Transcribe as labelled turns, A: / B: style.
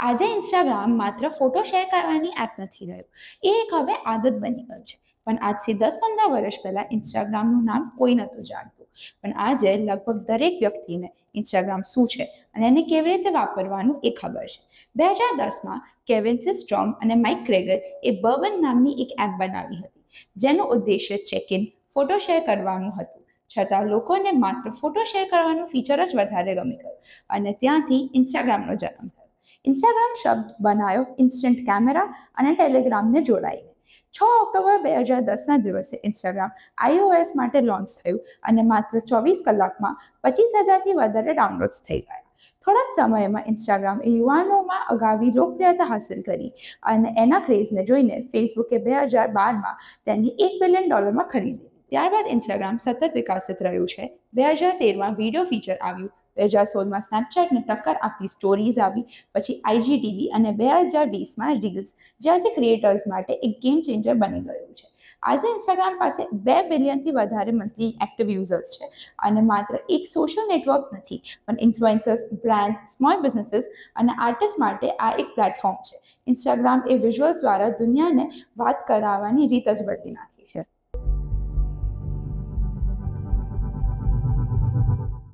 A: આજે ઇન્સ્ટાગ્રામ માત્ર photo share કરવાની એપ નથી રહ્યું. એ એક હવે આદત બની ગયું છે. પણ આજથી દસ પંદર વર્ષ પહેલાં ઇન્સ્ટાગ્રામનું નામ કોઈ નહોતું જાણતું. પણ આજે લગભગ દરેક વ્યક્તિને ઇન્સ્ટાગ્રામ શું છે અને એને કેવી રીતે વાપરવાનું એ ખબર છે. બે હજાર દસમાં કેવિન્સી સ્ટ્રોમ અને માઇક ક્રેગર એ બર્બન નામની એક એપ બનાવી હતી, જેનું ઉદ્દેશ્ય ચેક ઇન ફોટો શેર કરવાનું હતું. છતાં લોકોને માત્ર ફોટો શેર કરવાનું ફીચર જ વધારે ગમી ગયું અને ત્યાંથી ઇન્સ્ટાગ્રામનો જન્મ થયો. ઇન્સ્ટાગ્રામ શબ્દ બનાવ્યો ઇન્સ્ટન્ટ કેમેરા અને ટેલિગ્રામને જોડાઈને છ ઓક્ટોબર બે હજાર દસના દિવસે ઇન્સ્ટાગ્રામ આઈઓએસ માટે લોન્ચ થયું અને માત્ર ચોવીસ કલાકમાં પચીસ હજારથી વધારે ડાઉનલોડ્સ થઈ ગયા. થોડા જ સમયમાં ઇન્સ્ટાગ્રામ યુવાનોમાં અગાવી લોકપ્રિયતા હાંસલ કરી અને એના ક્રેઝને જોઈને ફેસબુકે બે હજાર બારમાં તેને એક બિલિયન ડોલરમાં ખરીદી. ત્યારબાદ ઇન્સ્ટાગ્રામ સતત વિકસિત રહ્યું છે. બે હજાર તેરમાં વીડિયો ફીચર આવ્યું બે હજાર સોળમાં સ્નેપચેટને ટક્કર આપતી સ્ટોરીઝ આવી. પછી આઈજીટીવી અને બે હજાર વીસમાં રીલ્સ જે આજે ક્રિએટર્સ માટે એક ગેમ ચેન્જર બની ગયું છે. આજે ઇન્સ્ટાગ્રામ પાસે બે બિલિયનથી વધારે મંથલી એક્ટિવ યુઝર્સ છે. અને માત્ર એક સોશિયલ નેટવર્ક નથી, પણ ઇન્ફ્લુએન્સર્સ બ્રાન્ડ્સ સ્મોલ બિઝનેસીસ અને આર્ટિસ્ટ માટે આ એક પ્લેટફોર્મ છે. ઇન્સ્ટાગ્રામ એ વિઝ્યુઅલ્સ દ્વારા દુનિયાને વાત કરાવવાની રીત જ બદલી નાખી છે.